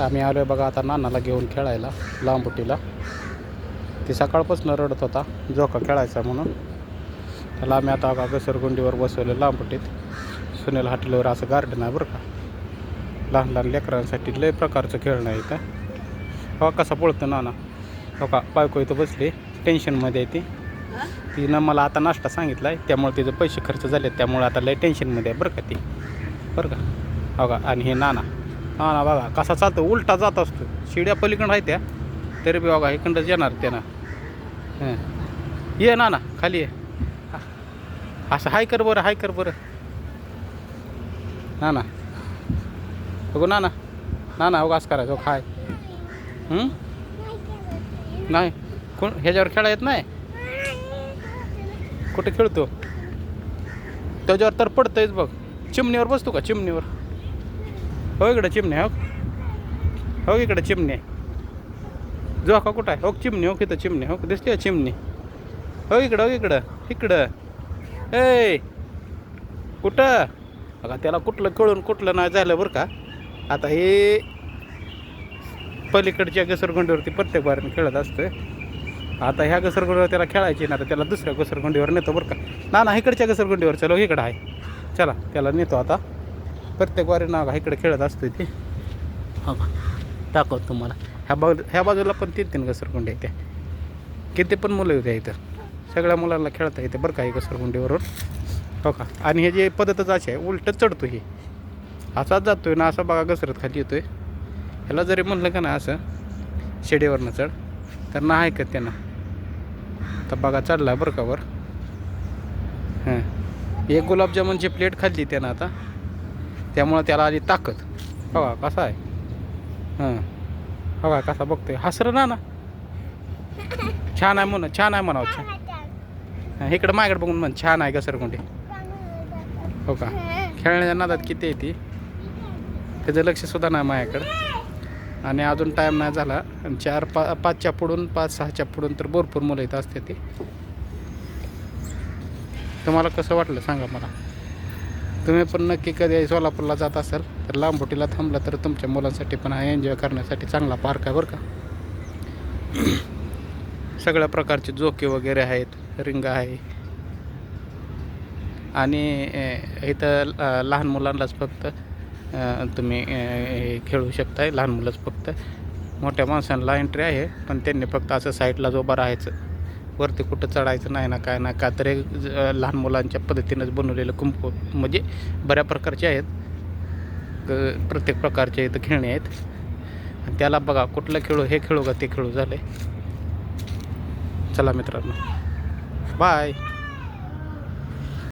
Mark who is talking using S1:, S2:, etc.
S1: आम्ही आलो आहे बघा आता नानाला घेऊन खेळायला लांबुटीला ती सकाळपासून रडत होता जोका खेळायचा म्हणून. त्याला आम्ही आता बघा घसरगुंडीवर बसवले लांबुटीत सुनील हॉटेलवर असं गार्डन आहे बरं का. लहान लहान लेकरांसाठी लय प्रकारचं खेळणं आहे इथं. हो कसा पळतो नाना. हो का बायको इथं बसली टेन्शनमध्ये आहे ती. तिनं मला आता नाश्ता सांगितला आहे त्यामुळे तिचे पैसे खर्च झाले त्यामुळे आता लय टेन्शनमध्ये आहे बरं का ती. बरं का? हो का आणि हे नाना. नाना बघा कसा चालतो उलटा जात असतो. शिड्या पलीकडं आहे त्या तरी बी बघा इकडंच येणार त्यानं. हं. ये ना खाली ये. असं हाय कर बरं हाय कर बरं. ना ना. बघू ना ना. ना असं करायचं हो? खाय नाही. कोण ह्याच्यावर खेळा येत नाही? कुठे खेळतो? त्याच्यावर तर पडतंयच बघ. चिमणीवर बसतो का चिमणीवर? हो इकडं चिमणी हो. हो इकडं चिमणी. जो का कुठं आहे? हो चिमणी हो इथं चिमणी हो. दिसते चिमणी? हो इकडं हो इकडं इकडं. ए कुठं? बघा त्याला कुठलं कळून कुठलं नाही झालं बरं का. आता हे पलीकडच्या घसरगुंडीवरती प्रत्येक बारीने खेळत असतं आता ह्या घसरगुंडीवर त्याला खेळायची ना तर त्याला दुसऱ्या घसरगुंडीवर नेतो बरं का. ना ना इकडच्या घसरगुंडीवर चलो इकडं आहे. चला त्याला नेतो आता. प्रत्येक वारी नाग इकडे खेळत असतोय ते. हो का तुम्हाला. ह्या बाजू ह्या बाजूला पण तीन तीन घसरगुंडी आहेत किती पण मुलं होत्या इथं. सगळ्या मुलांना खेळता येते बरं का घसरगुंडीवरून. हो का? आणि हे जे पद्धतच अशी आहे उलटं चढतो ही. असाच जातोय ना असा बघा घसरत खाली येतोय. ह्याला जरी म्हणलं का ना असं शेडीवरनं चढ. तर ना ऐकत त्यांना तर बघा चढला बरं का वर. हां. एक गुलाबजामुनची प्लेट खाल्ली त्यानं आता. त्यामुळं त्याला आली ताकद. बघा कसा आहे? हां. बघा कसा? बघतोय. हसर ना ना. छान आहे म्हणून छान आहे म्हणावं. छान. हां, इकडं माझ्याकडे बघून म्हण. छान आहे घसरगुंडी हो का? खेळण्याच्या नादात किती आहे ती? त्याचं लक्षसुद्धा नाही माझ्याकडं. आणि अजून टाईम नाही झाला. आणि चार पा पाचच्या पुढून पाच सहाच्या पुढून तर भरपूर मुलं इथं असते ती. तुम्हाला कसं वाटलं सांगा मला? तुम्ही पण नक्की कधी सोलापूरला जात असाल तर लांबोटीला थांबला तर तुमच्या मुलांसाठी पण हा एन्जॉय करण्यासाठी चांगला पार्क आहे बरं का. सगळ्या प्रकारचे जोके वगैरे आहेत रिंग आहे. आणि इथं लहान मुलांनाच फक्त तुम्ही खेळू शकताय लहान मुलंच फक्त. मोठ्या माणसांना एंट्री आहे पण त्यांनी फक्त असं साईडला जो उभं राहायचं. वरती कुठं चढायचं नाही ना काय ना का तर ज- लहान मुलांच्या पद्धतीनंच बनवलेलं कुंप म्हणजे बऱ्या प्रकारचे आहेत. प्रत्येक प्रकारचे इथं खेळणे आहेत. आणि त्याला बघा कुठलं खेळू हे खेळू का ते खेळू झाले चला मित्रांनो. बाय